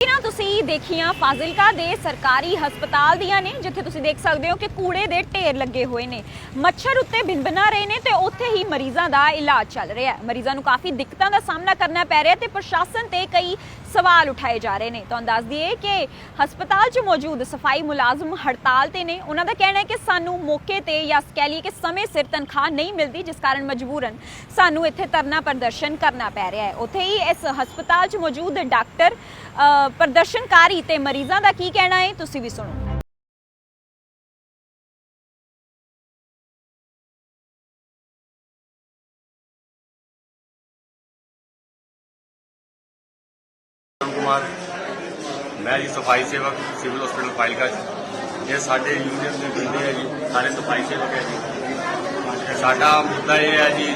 ਤਸਵੀਰਾਂ ਤੁਸੀਂ ਦੇਖੀਆਂ ਫਾਜ਼ਿਲਕਾ ਦੇ ਸਰਕਾਰੀ ਹਸਪਤਾਲ ਦੀਆਂ ਨੇ, ਜਿੱਥੇ ਤੁਸੀਂ ਦੇਖ ਸਕਦੇ ਹੋ ਕਿ ਕੂੜੇ ਦੇ ਢੇਰ ਲੱਗੇ ਹੋਏ ਨੇ। ਮੱਛਰ ਉੱਤੇ ਬਿਨਬਨਾ ਰਹੇ ਨੇ ਤੇ ਉੱਥੇ ਹੀ ਮਰੀਜ਼ਾਂ ਦਾ ਇਲਾਜ ਚੱਲ ਰਿਹਾ ਹੈ। ਮਰੀਜ਼ਾਂ ਨੂੰ ਕਾਫੀ ਦਿੱਕਤਾਂ ਦਾ ਸਾਹਮਣਾ ਕਰਨਾ ਪੈ ਰਿਹਾ ਤੇ ਪ੍ਰਸ਼ਾਸਨ ਤੇ ਕਈ ਸਵਾਲ ਉਠਾਏ ਜਾ ਰਹੇ ਨੇ। ਤੁਹਾਨੂੰ ਦੱਸ ਦਈਏ ਕਿ ਹਸਪਤਾਲ 'ਚ ਮੌਜੂਦ ਸਫ਼ਾਈ ਮੁਲਾਜ਼ਮ ਹੜਤਾਲ ਤੇ ਨੇ। ਉਹਨਾਂ ਦਾ ਕਹਿਣਾ ਹੈ ਕਿ ਸਾਨੂੰ ਮੌਕੇ ਤੇ ਜਾਂ ਕਹਿ ਲਈਏ ਕਿ ਸਮੇਂ ਸਿਰ ਤਨਖਾਹ ਨਹੀਂ ਮਿਲਦੀ, ਜਿਸ ਕਾਰਨ ਮਜਬੂਰਨ ਸਾਨੂੰ ਇੱਥੇ ਧਰਨਾ ਪ੍ਰਦਰਸ਼ਨ ਕਰਨਾ ਪੈ ਰਿਹਾ ਹੈ। ਉੱਥੇ ਹੀ ਇਸ ਹਸਪਤਾਲ 'ਚ ਮੌਜੂਦ ਡਾਕਟਰ ਪ੍ਰਦਰਸ਼ਨਕਾਰੀ ਤੇ ਮਰੀਜ਼ਾਂ ਦਾ ਕੀ ਕਹਿਣਾ ਹੈ, ਤੁਸੀਂ ਵੀ ਸੁਣੋ। ਕੁਮਾਰ, ਮੈਂ ਜੀ ਸਫ਼ਾਈ ਸੇਵਕ, ਸਿਵਲ ਹਸਪੀਟਲ ਫਾਈਲਕਾ ਚ। ਇਹ ਸਾਡੇ ਯੂਨੀਅਨ ਦੇ ਬੰਦੇ ਹੈ ਜੀ, ਸਾਰੇ ਸਫ਼ਾਈ ਸੇਵਕ ਹੈ ਜੀ। ਸਾਡਾ ਮੁੱਦਾ ਇਹ ਹੈ ਜੀ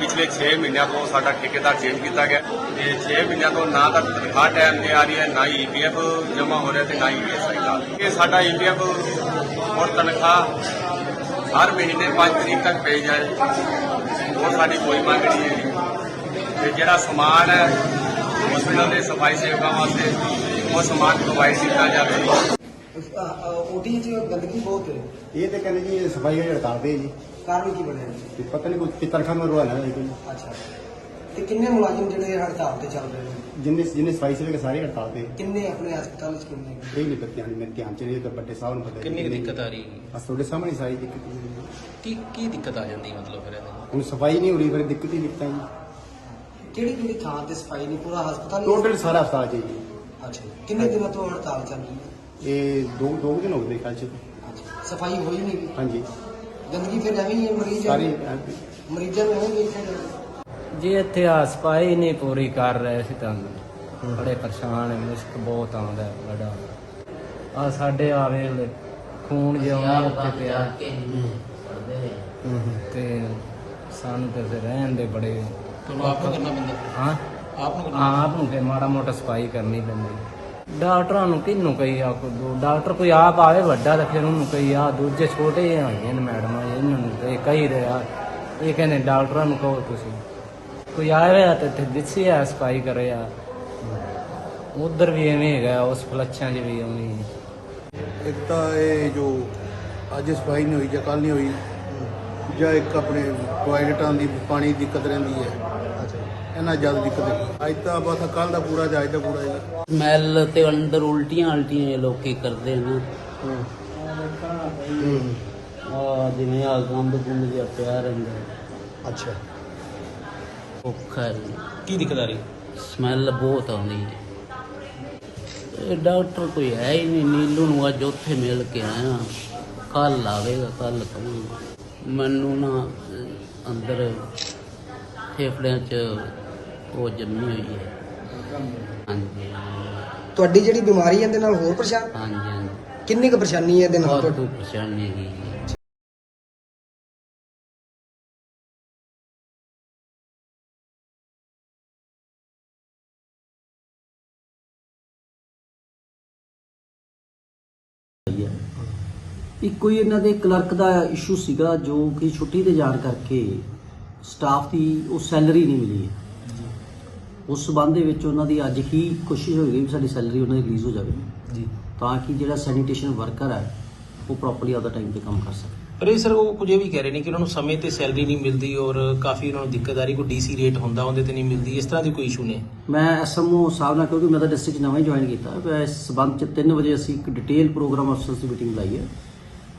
ਪਿਛਲੇ 6 ਮਹੀਨਿਆਂ ਤੋਂ ਸਾਡਾ ਠੇਕੇਦਾਰ ਚੇਂਜ ਕੀਤਾ ਗਿਆ। ਤੇ 6 ਮਹੀਨਿਆਂ ਤੋਂ ਨਾ ਤਾਂ ਤਨਖਾਹ ਟਾਈਮ ਤੇ ਆ ਰਹੀ ਹੈ, ਨਾ ਹੀ ਈਪੀਐਫ ਜਮ੍ਹਾਂ ਹੋ ਰਿਹਾ ਤੇ ਨਾ ਹੀ ਈਐਸਆਈ ਦਾ। ਇਹ ਸਾਡਾ ਈਪੀਐਫ ਔਰ ਤਨਖਾਹ ਹਰ ਮਹੀਨੇ 5 ਤਰੀਕ ਤੱਕ ਪਈ ਜਾਏ। ਹੋਰ ਸਾਡੀ ਕੋਈ ਮੰਗ ਨਹੀਂ ਹੈ ਜੀ ਤੇ ਜਿਹੜਾ ਸਮਾਨ ਹੈ ਹਸਪੀਟਲ ਦੇ ਸਫ਼ਾਈ ਸੇਵਕਾਂ ਵਾਸਤੇ ਉਹ ਸਮਾਨ ਪ੍ਰੋਵਾਈਡ ਕੀਤਾ ਜਾਵੇ। ਓਟੀ ਚ ਗੰਦਗੀ ਬਹੁਤ ਹੈ। ਇਹ ਤੇ ਕਹਿੰਦੇ ਜੀ ਸਫ਼ਾਈ ਹੜਤਾਲ ਹੈ ਜੀ। ਕਾਰਨ ਕੀ ਬਣਿਆ ਤੇ ਪਤਾ ਨਹੀਂ ਕੋਈ ਤਨਖਾਹ ਮਰਵਾ ਲੈਣਾ ਜੀ ਕੋਈ। ਅੱਛਾ। ਤੇ ਕਿੰਨੇ ਮੁਲਾਜ਼ਮ ਜਿਹੜੇ ਹੜਤਾਲ ਤੇ ਚੱਲ ਰਹੇ ਨੇ? ਜਿੰਨੇ ਜਿੰਨੇ ਸਫ਼ਾਈ ਸੇਵਕ ਸਾਰੇ ਹੜਤਾਲ ਤੇ। ਕਿੰਨੇ ਆਪਣੇ ਹਸਪਤਾਲ ਚ ਕਿੰਨੇ ਇਹ ਨਹੀਂ ਪਤਾ ਧਿਆਨ ਮੇਰੇ ਧਿਆਨ ਚ ਨਹੀਂ ਤਾਂ ਵੱਡੇ ਸਾਹਿਬ ਨੂੰ ਪਤਾ ਕਿੰਨੀ ਕੁ ਦਿੱਕਤ ਆ ਰਹੀ ਹੈ ਬਸ ਤੁਹਾਡੇ ਸਾਹਮਣੇ ਸਾਰੀ ਦਿੱਕਤ ਜੀ। ਕੀ ਕੀ ਦਿੱਕਤ ਆ ਜਾਂਦੀ ਮਤਲਬ ਫਿਰ ਇਹਦੇ ਹੁਣ ਸਫ਼ਾਈ ਨਹੀਂ ਹੋ ਰਹੀ ਫਿਰ ਦਿੱਕਤ ਹੀ ਦਿੱਕਤਾਂ ਜੀ। ਕਿਹੜੀ ਕਿਹੜੀ ਥਾਂ ਤੇ ਸਫ਼ਾਈ ਨਹੀਂ? ਪੂਰਾ ਹਸਪਤਾਲ ਹੀ- ਟੋਟਲ ਸਾਰਾ ਹਸਪਤਾਲ ਚ ਜੀ। ਅੱਛਾ। ਕਿੰਨੇ ਦਿਨਾਂ ਤੋਂ ਹੜਤਾਲ ਚੱਲ ਰਹੀ ਹੈ? ਇਹ ਦੋ ਦੋ ਦਿਨ ਹੋ ਗਏ ਕੱਲ ਚ। ਅੱਛਾ ਸਫ਼ਾਈ ਹੋਈ ਨਹੀਂ ਗੀ। ਹਾਂਜੀ। ਗੰਦਗੀ ਫਿਰ ਐਵੇਂ ਹੀ ਹੈ ਮਰੀਜ਼ ਸਾਰੀ ਮਰੀਜ਼ਾਂ ਨੂੰ ਐਵੇਂ ਹੀ। ਜੇ ਇੱਥੇ ਆ ਸਫ਼ਾਈ ਨਹੀਂ ਪੂਰੀ ਕਰ ਰਹੇ ਸੀ ਤਾਂ ਬੜੇ ਪਰੇਸ਼ਾਨ ਹਾਂ ਮੁਸ਼ਕ ਬਹੁਤ ਆਉਂਦਾ ਹੈ ਬੜਾ। ਆ ਸਾਡੇ ਆ ਵੇਲੇ ਖੂਨ ਜਿਹਾ ਉੱਤੇ ਪਿਆ। ਤੇ ਸਾਨੂੰ ਤੇ ਫਿਰ ਰਹਿਣ ਦੇ ਬੜੇ ਤੁਹਾਨੂੰ ਆਪ ਨੂੰ ਕਰਨਾ ਪੈਂਦਾ। ਹਾਂ? ਆਪ ਨੂੰ ਕਰਨਾ ਆਪ ਨੂੰ ਫਿਰ ਮਾੜਾ ਮੋਟਾ ਸਫ਼ਾਈ ਕਰਨੀ ਪੈਂਦੀ। ਡਾਕਟਰਾਂ ਨੂੰ ਕਿਹਨੂੰ ਕਹੀ ਆ ਕੋਈ ਡਾਕਟਰ ਕੋਈ ਆਪ ਆਵੇ ਵੱਡਾ ਤਾਂ ਫਿਰ ਉਹਨੂੰ ਕਹੀ ਆ, ਦੂਜੇ ਛੋਟੇ ਜਿਹੇ ਹੈਗੇ ਨੇ ਮੈਡਮ, ਇਹਨਾਂ ਨੂੰ ਇਹ ਕਹੀ ਰਿਹਾ ਇਹ ਕਹਿੰਦੇ ਡਾਕਟਰਾਂ ਨੂੰ ਕਹੋ ਤੁਸੀਂ। ਕੋਈ ਆਵੇ ਤੇ ਇੱਥੇ ਦਿੱਸੀ ਆ, ਸਫ਼ਾਈ ਕਰੇ ਆ। ਉਧਰ ਵੀ ਐਵੇਂ ਹੈਗਾ, ਉਸ ਫਲੱਛਾਂ 'ਚ ਵੀ ਐਵੇਂ। ਇੱਕ ਤਾਂ ਇਹ ਜੋ ਅੱਜ ਸਫ਼ਾਈ ਨਹੀਂ ਹੋਈ ਜਾਂ ਕੱਲ ਨਹੀਂ ਹੋਈ, ਜਾਂ ਇੱਕ ਆਪਣੇ ਟਾਇਲਟਾਂ ਦੀ ਪਾਣੀ ਦੀ ਦਿੱਕਤ ਰਹਿੰਦੀ ਹੈ। ਇਹਨਾਂ ਜ਼ਿਆਦਾ ਦਿੱਕਤ ਹੈ ਅੱਜ ਤਾਂ ਬਸ ਕੱਲ ਦਾ ਪੂਰਾ ਜਾਂ ਅੱਜ ਦਾ ਪੂਰਾ ਹੈ। ਸਮੈਲ ਤੇ ਅੰਦਰ ਉਲਟੀਆਂ ਉਲਟੀਆਂ ਇਹ ਲੋਕੀ ਕਰਦੇ ਨੇ। ਆ ਜਿਵੇਂ ਆ ਗੰਦ ਗੁੰਦ ਜਿਹਾ ਪਿਆ ਰਹਿੰਦਾ। ਅੱਛਾ। ਔਖਾ ਕੀ ਦਿੱਕਤ ਆ ਰਹੀ? ਸਮੈਲ ਬਹੁਤ ਆਉਂਦੀ ਹੈ। ਇਹ ਡਾਕਟਰ ਕੋਈ ਹੈ ਹੀ ਨਹੀਂ ਨੀਲੂ ਨੂੰ ਅੱਜ ਉੱਥੇ ਮਿਲ ਕੇ ਆਇਆ। ਕੱਲ ਆਵੇਗਾ ਕੱਲ ਕਹੂੰਗਾ। ਮੈਨੂੰ ਨਾ ਅੰਦਰ ਫੇਫੜਿਆਂ 'ਚ ਉਹ ਜੰਮੀ ਹੋਈ ਹੈ। ਹਾਂਜੀ। ਤੁਹਾਡੀ ਜਿਹੜੀ ਬਿਮਾਰੀ ਹੈ ਇਹਦੇ ਨਾਲ ਹੋਰ ਪਰੇਸ਼ਾਨ? ਹਾਂਜੀ ਹਾਂਜੀ। ਕਿੰਨੀ ਕੁ ਪਰੇਸ਼ਾਨੀ ਹੈ ਇਹਦੇ ਨਾਲ ਬਹੁਤ ਪਰੇਸ਼ਾਨੀ ਹੈਗੀ ਹੈ ਇੱਕ ਕੋਈ ਇਹਨਾਂ ਦੇ ਕਲਰਕ ਦਾ ਇਸ਼ੂ ਸੀਗਾ ਜੋ ਕਿ ਛੁੱਟੀ ਤੇ ਜਾਣ ਕਰਕੇ ਸਟਾਫ ਦੀ ਉਹ ਸੈਲਰੀ ਨਹੀਂ ਮਿਲੀ ਹੈ। ਉਸ ਸਬੰਧ ਦੇ ਵਿੱਚ ਉਹਨਾਂ ਦੀ ਅੱਜ ਹੀ ਕੋਸ਼ਿਸ਼ ਹੋਈ ਵੀ ਸਾਡੀ ਸੈਲਰੀ ਉਹਨਾਂ ਦੀ ਰਿਲੀਜ਼ ਹੋ ਜਾਵੇ। ਜੀ। ਤਾਂ ਕਿ ਜਿਹੜਾ ਸੈਨੀਟੇਸ਼ਨ ਵਰਕਰ ਹੈ ਉਹ ਪ੍ਰੋਪਰਲੀ ਆਪਦਾ ਟਾਈਮ ਤੇ ਕੰਮ ਕਰ ਸਕੇ। ਪਰ ਇਹ ਸਰ ਉਹ ਕੁਝ ਇਹ ਵੀ ਕਹਿ ਰਹੇ ਨੇ ਕਿ ਉਹਨਾਂ ਨੂੰ ਸਮੇਂ ਤੇ ਸੈਲਰੀ ਨਹੀਂ ਮਿਲਦੀ ਔਰ ਕਾਫੀ ਉਹਨਾਂ ਨੂੰ ਦਿੱਕਤ ਆ ਰਹੀ ਕੋਈ ਡੀਸੀ ਰੇਟ ਹੁੰਦਾ ਉਹਦੇ ਤੇ ਨਹੀਂ ਮਿਲਦੀ। ਇਸ ਤਰ੍ਹਾਂ ਦੀ ਕੋਈ ਇਸ਼ੂ ਨੇ? ਮੈਂ ਐਸਐਮਓ ਸਾਹਿਬ ਨਾਲ ਕਿਉਂਕਿ ਮੈਂ ਤਾਂ ਡਿਸਟ੍ਰਿਕਟ ਨਵਾਂ ਹੀ ਜੁਆਇਨ ਕੀਤਾ ਮੈਂ ਇਸ ਸਬੰਧ ਚ 3 ਵਜੇ ਅਸੀਂ ਇੱਕ ਡਿਟੇਲ ਪ੍ਰੋਗਰਾਮ ਅਫਸਰਸ ਦੀ ਮੀਟਿੰਗ ਲਾਈ ਹੈ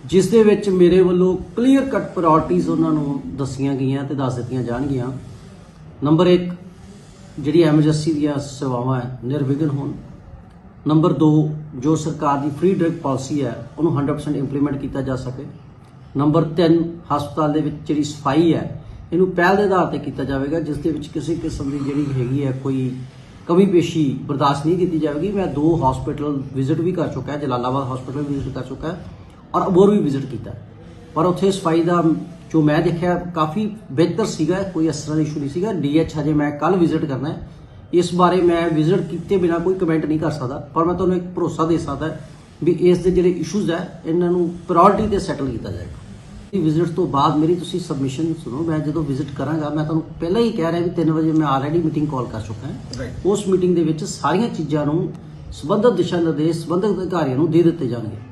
ਜਿਸ ਦੇ ਵਿੱਚ ਮੇਰੇ ਵੱਲੋਂ ਕਲੀਅਰ ਕੱਟ ਪ੍ਰਾਇੋਰਟੀਜ਼ ਉਹਨਾਂ ਨੂੰ ਦੱਸੀਆਂ ਗਈਆਂ ਤੇ ਦੱਸ ਦਿੱਤੀਆਂ ਜਾਣਗੀਆਂ। ਨੰਬਰ 1 ਜਿਹੜੀ ਐਮਰਜੈਂਸੀ ਦੀਆਂ ਸੇਵਾਵਾਂ ਹੈ, ਨਿਰਵਿਘਨ ਹੋਣ। ਨੰਬਰ 2 ਜੋ ਸਰਕਾਰ ਦੀ ਫ੍ਰੀ ਡਰਗ ਪਾਲਿਸੀ ਹੈ, ਉਹਨੂੰ 100% ਇੰਪਲੀਮੈਂਟ ਕੀਤਾ ਜਾ ਸਕੇ। ਨੰਬਰ 3 ਹਸਪਤਾਲ ਦੇ ਵਿੱਚ ਜਿਹੜੀ ਸਫ਼ਾਈ ਹੈ, ਇਹਨੂੰ ਪਹਿਲ ਦੇ ਆਧਾਰ ਤੇ ਕੀਤਾ ਜਾਵੇਗਾ, ਜਿਸ ਦੇ ਵਿੱਚ ਕਿਸੇ ਕਿਸਮ ਦੀ ਜਿਹੜੀ ਹੈਗੀ ਹੈ, ਕੋਈ ਕਮੀ ਪੇਸ਼ੀ ਬਰਦਾਸ਼ਤ ਨਹੀਂ ਕੀਤੀ ਜਾਵੇਗੀ। ਮੈਂ ਦੋ ਹਸਪੀਟਲ ਵਿਜ਼ਿਟ ਵੀ ਕਰ ਚੁੱਕਾ ਜਲਾਲਾਬਾਦ ਹਸਪੀਟਲ ਵਿਜ਼ਿਟ ਕਰ ਚੁੱਕਾ ਔਰ ਅਬੋਰ ਵੀ ਵਿਜ਼ਿਟ ਕੀਤਾ ਪਰ ਉੱਥੇ ਸਫ਼ਾਈ ਦਾ ਜੋ ਮੈਂ ਦੇਖਿਆ ਕਾਫੀ ਬਿਹਤਰ ਸੀਗਾ ਕੋਈ ਇਸ ਤਰ੍ਹਾਂ ਦਾ ਇਸ਼ੂ ਨਹੀਂ ਸੀਗਾ। ਡੀਐਚ ਹਜੇ ਮੈਂ ਕੱਲ ਵਿਜ਼ਿਟ ਕਰਨਾ ਹੈ। ਇਸ ਬਾਰੇ ਮੈਂ ਵਿਜ਼ਿਟ ਕੀਤੇ ਬਿਨਾ ਕੋਈ ਕਮੈਂਟ ਨਹੀਂ ਕਰ ਸਕਦਾ ਪਰ ਮੈਂ ਤੁਹਾਨੂੰ ਇੱਕ ਭਰੋਸਾ ਦੇ ਸਕਦਾ ਵੀ ਇਸ ਦੇ ਜਿਹੜੇ ਇਸ਼ੂਜ਼ ਹੈ ਇਹਨਾਂ ਨੂੰ ਪ੍ਰਾਇੋਰਟੀ ਤੇ ਸੈਟਲ ਕੀਤਾ ਜਾਏਗਾ। ਵਿਜ਼ਿਟ ਤੋਂ ਬਾਅਦ ਮੇਰੀ ਤੁਸੀਂ ਸਬਮਿਸ਼ਨ ਸੁਣੋ। ਮੈਂ ਜਦੋਂ ਵਿਜ਼ਿਟ ਕਰਾਂਗਾ ਮੈਂ ਤੁਹਾਨੂੰ ਪਹਿਲਾਂ ਹੀ ਕਹਿ ਰਿਹਾ ਵੀ 3 ਵਜੇ ਮੈਂ ਆਲਰੇਡੀ ਮੀਟਿੰਗ ਕਾਲ ਕਰ ਚੁੱਕਾ ਹਾਂ। ਉਸ ਮੀਟਿੰਗ ਦੇ ਵਿੱਚ ਸਾਰੀਆਂ ਚੀਜ਼ਾਂ ਨੂੰ ਸੰਬੰਧਿਤ ਦਿਸ਼ਾ ਨਿਰਦੇਸ਼ ਸੰਬੰਧਿਤ ਅਧਿਕਾਰੀਆਂ ਨੂੰ ਦੇ ਦਿੱਤੇ ਜਾਣਗੇ।